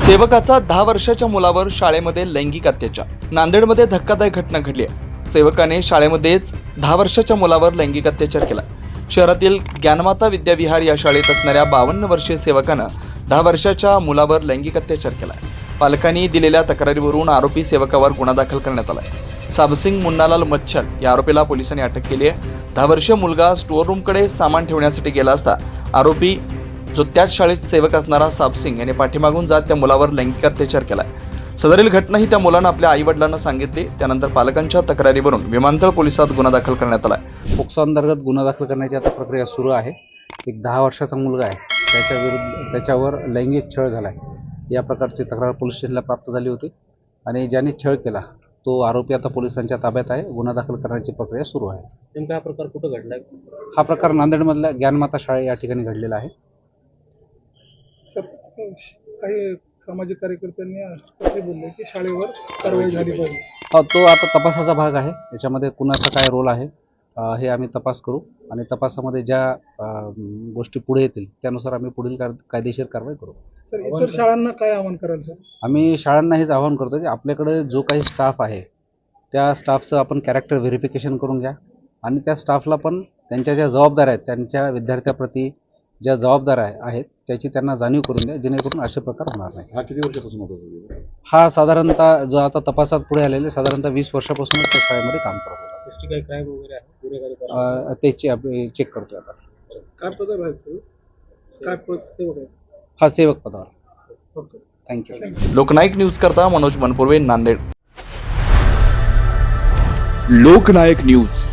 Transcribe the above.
सेवकाचा दहा वर्षाच्या मुलावर शाळेमध्ये लैंगिक अत्याचार. नांदेडमध्ये धक्कादायक घटना घडली आहे. सेवकाने शाळेमध्येच दहा वर्षाच्या मुलावर लैंगिक अत्याचार केला. शहरातील ज्ञानमाता विद्याविहार या शाळेत असणाऱ्या बावन्न वर्षीय सेवकानं दहा वर्षाच्या मुलावर लैंगिक अत्याचार केला पालकांनी दिलेल्या तक्रारीवरून आरोपी सेवकावर गुन्हा दाखल करण्यात आला साबसिंग मुन्नालाल मच्छर या आरोपीला पोलिसांनी अटक केली आहे. दहा वर्षीय मुलगा स्टोअर रूमकडे सामान ठेवण्यासाठी गेला असता आरोपी जो त्याच शाळेत सेवक असणारा साबसिंग याने पाठीमागून जात त्या मुलावर लैंगिक अत्याचार केला सदरील घटना ही त्या मुलानं आपल्या आईवडिलांना सांगितली. त्यानंतर पालकांच्या तक्रारीवरून विमानतळ पोलिसात गुन्हा दाखल करण्यात आला पोक्सो अंतर्गत गुन्हा दाखल करण्याची आता प्रक्रिया सुरू आहे. एक दहा वर्षाचा मुलगा आहे. त्याच्या विरुद्ध त्याच्यावर लैंगिक छळ झाला आहे या प्रकारची तक्रार पोलीस स्टेशनला प्राप्त झाली होती. आणि ज्याने छळ केला तो आरोपी आता पोलिसांच्या ताब्यात आहे. गुन्हा दाखल करण्याची प्रक्रिया सुरू आहे. नेमका हा प्रकार कुठं घडलाय? हा प्रकार नांदेडमधल्या ज्ञानमाता शाळे या ठिकाणी घडलेला आहे. सर काही सामाजिक कार्यकर्त्यांनी असे बोलले की शाळेवर कारवाई झाली पाहिजे. हा, तो आता तपासाचा भाग आहे. याच्यामध्ये कुणाचा काय रोल आहे अं, हे आम्ही तपास करू. आणि तपासामध्ये ज्या अं, गोष्टी पुढे येतील त्यानुसार आम्ही पुढील कार- कायदेशीर कारवाई करू. सर इतर शाळांना काय आवाहन कराल सर? आम्ही शाळांना हेच आवाहन करतो की आपल्याकडे जो काही स्टाफ आहे त्या स्टाफचं आपण कॅरेक्टर व्हेरिफिकेशन करून घ्या. आणि त्या स्टाफला पण त्यांच्या ज्या जबाबदाऱ्या आहेत त्यांच्या विद्यार्थ्याप्रती ज्या जबाबदाऱ्या आहे- आहेत त्याची त्यांना जाणीव करून द्या जेणेकरून असे प्रकार होणार नाही हा किती वर्षापासून होता हा साधारणतः जो आता तपासात पुढे आलेले साधारणतः वीस वर्षापासूनच त्या शाळेमध्ये काम करत होता. त्याची चेक करतोय आता. काय पदार आहे सर? काय पद सेवक आहे हा सेवक पदावर. ओके. थँक्यू लोकनायक न्यूज करता मनोज मनपुर्वे नांदेड. लोकनायक न्यूज.